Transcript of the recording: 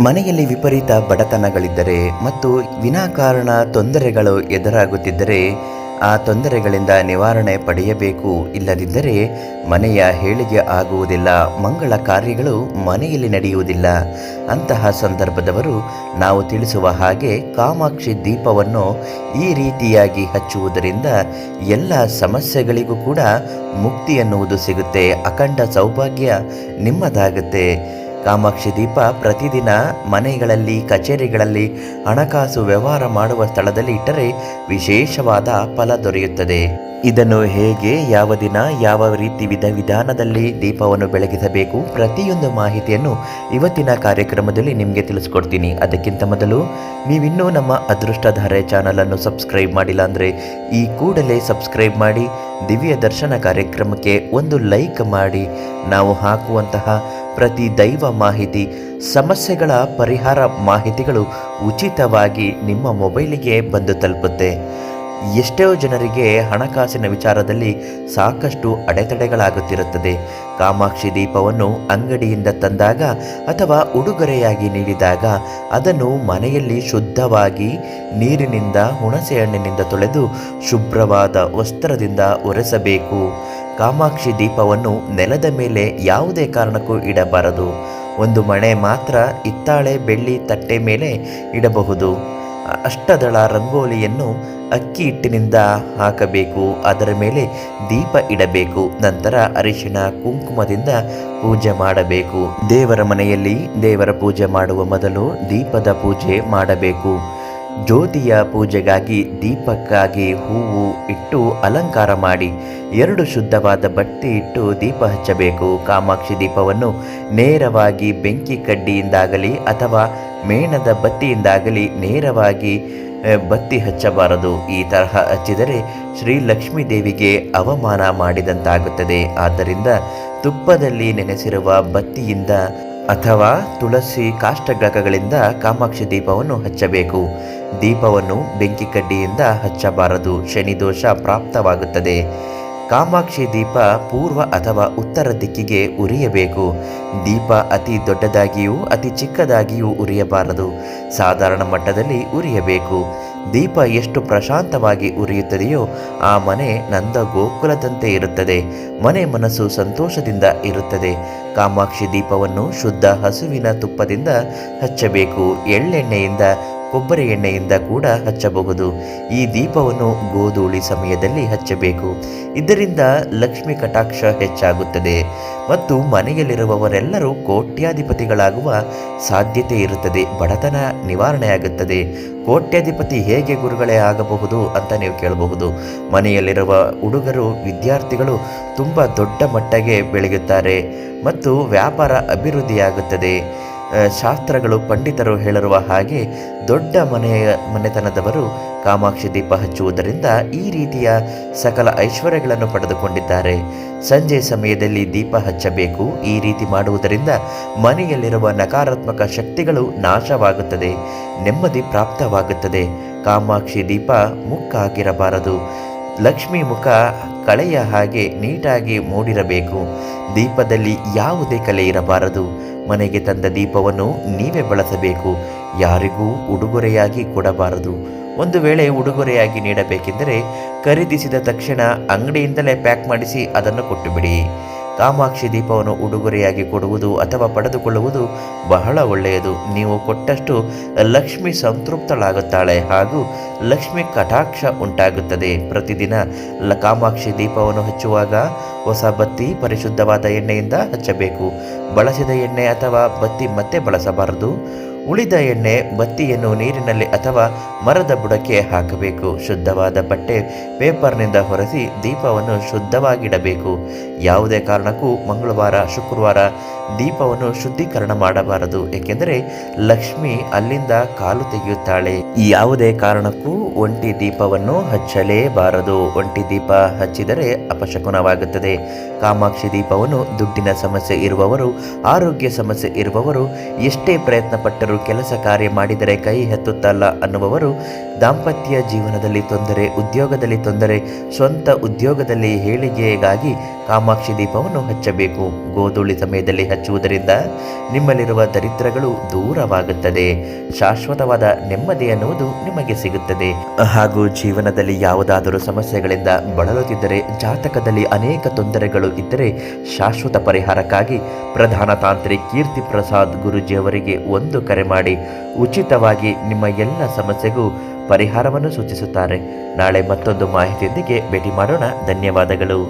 ಮನೆಯಲ್ಲಿ ವಿಪರೀತ ಬಡತನಗಳಿದ್ದರೆ ಮತ್ತು ವಿನಾಕಾರಣ ತೊಂದರೆಗಳು ಎದುರಾಗುತ್ತಿದ್ದರೆ, ಆ ತೊಂದರೆಗಳಿಂದ ನಿವಾರಣೆ ಪಡೆಯಬೇಕು. ಇಲ್ಲದಿದ್ದರೆ ಮನೆಯ ಹೇಳಿಗೆ ಆಗುವುದಿಲ್ಲ, ಮಂಗಳ ಕಾರ್ಯಗಳು ಮನೆಯಲ್ಲಿ ನಡೆಯುವುದಿಲ್ಲ. ಅಂತಹ ಸಂದರ್ಭದವರು ನಾವು ತಿಳಿಸುವ ಹಾಗೆ ಕಾಮಾಕ್ಷಿ ದೀಪವನ್ನು ಈ ರೀತಿಯಾಗಿ ಹಚ್ಚುವುದರಿಂದ ಎಲ್ಲ ಸಮಸ್ಯೆಗಳಿಗೂ ಕೂಡ ಮುಕ್ತಿ ಎನ್ನುವುದು ಸಿಗುತ್ತೆ. ಅಖಂಡ ಸೌಭಾಗ್ಯ ನಿಮ್ಮದಾಗುತ್ತೆ. ಕಾಮಾಕ್ಷಿ ದೀಪ ಪ್ರತಿದಿನ ಮನೆಗಳಲ್ಲಿ, ಕಚೇರಿಗಳಲ್ಲಿ ಹಣಕಾಸು ವ್ಯವಹಾರ ಮಾಡುವ ಸ್ಥಳದಲ್ಲಿ ಇಟ್ಟರೆ ವಿಶೇಷವಾದ ಫಲ ದೊರೆಯುತ್ತದೆ. ಇದನ್ನು ಹೇಗೆ, ಯಾವ ದಿನ, ಯಾವ ರೀತಿ ವಿಧ ವಿಧಾನದಲ್ಲಿ ದೀಪವನ್ನು ಬೆಳಗಿಸಬೇಕು ಪ್ರತಿಯೊಂದು ಮಾಹಿತಿಯನ್ನು ಇವತ್ತಿನ ಕಾರ್ಯಕ್ರಮದಲ್ಲಿ ನಿಮಗೆ ತಿಳಿಸ್ಕೊಡ್ತೀನಿ. ಅದಕ್ಕಿಂತ ಮೊದಲು ನೀವಿನ್ನೂ ನಮ್ಮ ಅದೃಷ್ಟಧಾರೆ ಚಾನಲನ್ನು ಸಬ್ಸ್ಕ್ರೈಬ್ ಮಾಡಿಲ್ಲ ಅಂದರೆ ಈ ಕೂಡಲೇ ಸಬ್ಸ್ಕ್ರೈಬ್ ಮಾಡಿ ದಿವ್ಯ ದರ್ಶನ ಕಾರ್ಯಕ್ರಮಕ್ಕೆ ಒಂದು ಲೈಕ್ ಮಾಡಿ. ನಾವು ಹಾಕುವಂತಹ ಪ್ರತಿ ದೈವ ಮಾಹಿತಿ, ಸಮಸ್ಯೆಗಳ ಪರಿಹಾರ ಮಾಹಿತಿಗಳು ಉಚಿತವಾಗಿ ನಿಮ್ಮ ಮೊಬೈಲಿಗೆ ಬಂದು ತಲುಪುತ್ತೆ. ಎಷ್ಟೋ ಜನರಿಗೆ ಹಣಕಾಸಿನ ವಿಚಾರದಲ್ಲಿ ಸಾಕಷ್ಟು ಅಡೆತಡೆಗಳಾಗುತ್ತಿರುತ್ತದೆ. ಕಾಮಾಕ್ಷಿ ದೀಪವನ್ನು ಅಂಗಡಿಯಿಂದ ತಂದಾಗ ಅಥವಾ ಉಡುಗೊರೆಯಾಗಿ ನೀಡಿದಾಗ ಅದನ್ನು ಮನೆಯಲ್ಲಿ ಶುದ್ಧವಾಗಿ ನೀರಿನಿಂದ ಹುಣಸೆ ಹಣ್ಣಿನಿಂದ ತೊಳೆದು ಶುಭ್ರವಾದ ವಸ್ತ್ರದಿಂದ ಒರೆಸಬೇಕು. ಕಾಮಾಕ್ಷಿ ದೀಪವನ್ನು ನೆಲದ ಮೇಲೆ ಯಾವುದೇ ಕಾರಣಕ್ಕೂ ಇಡಬಾರದು. ಒಂದು ಮಣೆ ಮಾತ್ರ ಇತ್ತಾಳೆ ಬೆಳ್ಳಿ ತಟ್ಟೆ ಮೇಲೆ ಇಡಬಹುದು. ಅಷ್ಟದಳ ರಂಗೋಲಿಯನ್ನು ಅಕ್ಕಿ ಹಿಟ್ಟಿನಿಂದ ಹಾಕಬೇಕು, ಅದರ ಮೇಲೆ ದೀಪ ಇಡಬೇಕು, ನಂತರ ಅರಿಶಿಣ ಕುಂಕುಮದಿಂದ ಪೂಜೆ ಮಾಡಬೇಕು. ದೇವರ ಮನೆಯಲ್ಲಿ ದೇವರ ಪೂಜೆ ಮಾಡುವ ಮೊದಲು ದೀಪದ ಪೂಜೆ ಮಾಡಬೇಕು. ಜ್ಯೋತಿಯ ಪೂಜೆಗಾಗಿ ದೀಪಕ್ಕಾಗಿ ಹೂವು ಇಟ್ಟು ಅಲಂಕಾರ ಮಾಡಿ ಎರಡು ಶುದ್ಧವಾದ ಬಟ್ಟೆ ಇಟ್ಟು ದೀಪ ಹಚ್ಚಬೇಕು. ಕಾಮಾಕ್ಷಿ ದೀಪವನ್ನು ನೇರವಾಗಿ ಬೆಂಕಿ ಕಡ್ಡಿಯಿಂದಾಗಲಿ ಅಥವಾ ಮೇಣದ ಬತ್ತಿಯಿಂದಾಗಲಿ ನೇರವಾಗಿ ಬತ್ತಿ ಹಚ್ಚಬಾರದು. ಈ ತರಹ ಹಚ್ಚಿದರೆ ಶ್ರೀ ಲಕ್ಷ್ಮೀ ದೇವಿಗೆ ಅವಮಾನ ಮಾಡಿದಂತಾಗುತ್ತದೆ. ಆದ್ದರಿಂದ ತುಪ್ಪದಲ್ಲಿ ನೆನೆಸಿರುವ ಬತ್ತಿಯಿಂದ ಅಥವಾ ತುಳಸಿ ಕಾಷ್ಟಗ್ರಹಗಳಿಂದ ಕಾಮಾಕ್ಷಿ ದೀಪವನ್ನು ಹಚ್ಚಬೇಕು. ದೀಪವನ್ನು ಬೆಂಕಿ ಕಡ್ಡಿಯಿಂದ ಹಚ್ಚಬಾರದು. ಶನಿದೋಷ ಪ್ರಾಪ್ತವಾಗುತ್ತದೆ. ಕಾಮಾಕ್ಷಿ ದೀಪ ಪೂರ್ವ ಅಥವಾ ಉತ್ತರ ದಿಕ್ಕಿಗೆ ಉರಿಯಬೇಕು. ದೀಪ ಅತಿ ದೊಡ್ಡದಾಗಿಯೂ ಅತಿ ಚಿಕ್ಕದಾಗಿಯೂ ಉರಿಯಬಾರದು. ಸಾಧಾರಣ ಮಟ್ಟದಲ್ಲಿ ಉರಿಯಬೇಕು. ದೀಪ ಎಷ್ಟು ಪ್ರಶಾಂತವಾಗಿ ಉರಿಯುತ್ತದೆಯೋ ಆ ಮನೆ ನಂದ ಗೋಕುಲದಂತೆ ಇರುತ್ತದೆ. ಮನೆ ಮನಸ್ಸು ಸಂತೋಷದಿಂದ ಇರುತ್ತದೆ. ಕಾಮಾಕ್ಷಿ ದೀಪವನ್ನು ಶುದ್ಧ ಹಸುವಿನ ತುಪ್ಪದಿಂದ ಹಚ್ಚಬೇಕು. ಎಳ್ಳೆಣ್ಣೆಯಿಂದ ಕೊಬ್ಬರಿ ಎಣ್ಣೆಯಿಂದ ಕೂಡ ಹಚ್ಚಬಹುದು. ಈ ದೀಪವನ್ನು ಗೋಧೂಳಿ ಸಮಯದಲ್ಲಿ ಹಚ್ಚಬೇಕು. ಇದರಿಂದ ಲಕ್ಷ್ಮಿ ಕಟಾಕ್ಷ ಹೆಚ್ಚಾಗುತ್ತದೆ. ಮತ್ತು ಮನೆಯಲ್ಲಿರುವವರೆಲ್ಲರೂ ಕೋಟ್ಯಾಧಿಪತಿಗಳಾಗುವ ಸಾಧ್ಯತೆ ಇರುತ್ತದೆ. ಬಡತನ ನಿವಾರಣೆಯಾಗುತ್ತದೆ. ಕೋಟ್ಯಾಧಿಪತಿ ಹೇಗೆ ಗುರುಗಳೇ ಆಗಬಹುದು ಅಂತ ನೀವು ಕೇಳಬಹುದು. ಮನೆಯಲ್ಲಿರುವ ಹುಡುಗರು, ವಿದ್ಯಾರ್ಥಿಗಳು ತುಂಬ ದೊಡ್ಡ ಮಟ್ಟಗೆ ಬೆಳೆಯುತ್ತಾರೆ. ಮತ್ತು ವ್ಯಾಪಾರ ಅಭಿವೃದ್ಧಿಯಾಗುತ್ತದೆ. ಶಾಸ್ತ್ರಗಳು ಪಂಡಿತರು ಹೇಳಿರುವ ಹಾಗೆ ದೊಡ್ಡ ಮನೆಯ ಮನೆತನದವರು ಕಾಮಾಕ್ಷಿ ದೀಪ ಹಚ್ಚುವುದರಿಂದ ಈ ರೀತಿಯ ಸಕಲ ಐಶ್ವರ್ಯಗಳನ್ನು ಪಡೆದುಕೊಂಡಿದ್ದಾರೆ. ಸಂಜೆ ಸಮಯದಲ್ಲಿ ದೀಪ ಹಚ್ಚಬೇಕು. ಈ ರೀತಿ ಮಾಡುವುದರಿಂದ ಮನೆಯಲ್ಲಿರುವ ನಕಾರಾತ್ಮಕ ಶಕ್ತಿಗಳು ನಾಶವಾಗುತ್ತದೆ. ನೆಮ್ಮದಿ ಪ್ರಾಪ್ತವಾಗುತ್ತದೆ. ಕಾಮಾಕ್ಷಿ ದೀಪ ಮುಕ್ಕಾಗಿರಬಾರದು. ಲಕ್ಷ್ಮಿ ಮುಖ ಕಳೆಯ ಹಾಗೆ ನೀಟಾಗಿ ಮೂಡಿರಬೇಕು. ದೀಪದಲ್ಲಿ ಯಾವುದೇ ಕಲೆ ಇರಬಾರದು. ಮನೆಗೆ ತಂದ ದೀಪವನ್ನು ನೀವೇ ಬಳಸಬೇಕು. ಯಾರಿಗೂ ಉಡುಗೊರೆಯಾಗಿ ಕೊಡಬಾರದು. ಒಂದು ವೇಳೆ ಉಡುಗೊರೆಯಾಗಿ ನೀಡಬೇಕೆಂದರೆ ಖರೀದಿಸಿದ ತಕ್ಷಣ ಅಂಗಡಿಯಿಂದಲೇ ಪ್ಯಾಕ್ ಮಾಡಿಸಿ ಅದನ್ನು ಕೊಟ್ಟುಬಿಡಿ. ಕಾಮಾಕ್ಷಿ ದೀಪವನ್ನು ಉಡುಗೊರೆಯಾಗಿ ಕೊಡುವುದು ಅಥವಾ ಪಡೆದುಕೊಳ್ಳುವುದು ಬಹಳ ಒಳ್ಳೆಯದು. ನೀವು ಕೊಟ್ಟಷ್ಟು ಲಕ್ಷ್ಮಿ ಸಂತೃಪ್ತಳಾಗುತ್ತಾಳೆ ಹಾಗೂ ಲಕ್ಷ್ಮಿ ಕಟಾಕ್ಷ ಉಂಟಾಗುತ್ತದೆ. ಪ್ರತಿದಿನ ಕಾಮಾಕ್ಷಿ ದೀಪವನ್ನು ಹಚ್ಚುವಾಗ ಹೊಸ ಬತ್ತಿ ಪರಿಶುದ್ಧವಾದ ಎಣ್ಣೆಯಿಂದ ಹಚ್ಚಬೇಕು. ಬಳಸಿದ ಎಣ್ಣೆ ಅಥವಾ ಬತ್ತಿ ಮತ್ತೆ ಬಳಸಬಾರದು. ಉಳಿದ ಎಣ್ಣೆ ಬತ್ತಿಯನ್ನು ನೀರಿನಲ್ಲಿ ಅಥವಾ ಮರದ ಬುಡಕ್ಕೆ ಹಾಕಬೇಕು. ಶುದ್ಧವಾದ ಬಟ್ಟೆ ಪೇಪರ್ನಿಂದ ಹೊರಸಿ ದೀಪವನ್ನು ಶುದ್ಧವಾಗಿಡಬೇಕು. ಯಾವುದೇ ಕಾರಣಕ್ಕೂ ಮಂಗಳವಾರ, ಶುಕ್ರವಾರ ದೀಪವನ್ನು ಶುದ್ಧೀಕರಣ ಮಾಡಬಾರದು. ಏಕೆಂದರೆ ಲಕ್ಷ್ಮಿ ಅಲ್ಲಿಂದ ಕಾಲು ತೆಗೆಯುತ್ತಾಳೆ. ಯಾವುದೇ ಕಾರಣಕ್ಕೂ ಒಂಟಿ ದೀಪವನ್ನು ಹಚ್ಚಲೇಬಾರದು. ಒಂಟಿ ದೀಪ ಹಚ್ಚಿದರೆ ಅಪಶಕುನವಾಗುತ್ತದೆ. ಕಾಮಾಕ್ಷಿ ದೀಪವನ್ನು ದುಡ್ಡಿನ ಸಮಸ್ಯೆ ಇರುವವರು ಆರೋಗ್ಯ ಸಮಸ್ಯೆ ಇರುವವರು ಎಷ್ಟೇ ಪ್ರಯತ್ನ ಪಟ್ಟರೂ ಕೆಲಸ ಕಾರ್ಯ ಮಾಡಿದರೆ ಕೈ ಎತ್ತುತ್ತಲ್ಲ ಅನ್ನುವವರು ದಾಂಪತ್ಯ ಜೀವನದಲ್ಲಿ ತೊಂದರೆ, ಉದ್ಯೋಗದಲ್ಲಿ ತೊಂದರೆ, ಸ್ವಂತ ಉದ್ಯೋಗದಲ್ಲಿ ಏಳಿಗೆಗಾಗಿ ಕಾಮಾಕ್ಷಿ ದೀಪವನ್ನು ಹಚ್ಚಬೇಕು. ಗೋಧೂಳಿ ಸಮಯದಲ್ಲಿ ಹಚ್ಚುವುದರಿಂದ ನಿಮ್ಮಲ್ಲಿರುವ ದರಿದ್ರಗಳು ದೂರವಾಗುತ್ತದೆ. ಶಾಶ್ವತವಾದ ನೆಮ್ಮದಿ ಅನ್ನುವುದು ನಿಮಗೆ ಸಿಗುತ್ತದೆ. ಹಾಗೂ ಜೀವನದಲ್ಲಿ ಯಾವುದಾದರೂ ಸಮಸ್ಯೆಗಳಿಂದ ಬಳಲುತ್ತಿದ್ದರೆ ಜಾತಕದಲ್ಲಿ ಅನೇಕ ತೊಂದರೆಗಳು ಇದ್ದರೆ ಶಾಶ್ವತ ಪರಿಹಾರಕ್ಕಾಗಿ ಪ್ರಧಾನ ತಾಂತ್ರಿ ಕೀರ್ತಿ ಪ್ರಸಾದ್ ಗುರುಜಿಯವರಿಗೆ ಒಂದು ಕರೆ ಮಾಡಿ ಉಚಿತವಾಗಿ ನಿಮ್ಮ ಎಲ್ಲ ಸಮಸ್ಯೆಗೂ ಪರಿಹಾರವನ್ನು ಸೂಚಿಸುತ್ತಾರೆ. ನಾಳೆ ಮತ್ತೊಂದು ಮಾಹಿತಿಯೊಂದಿಗೆ ಭೇಟಿ ಮಾಡೋಣ. ಧನ್ಯವಾದಗಳು.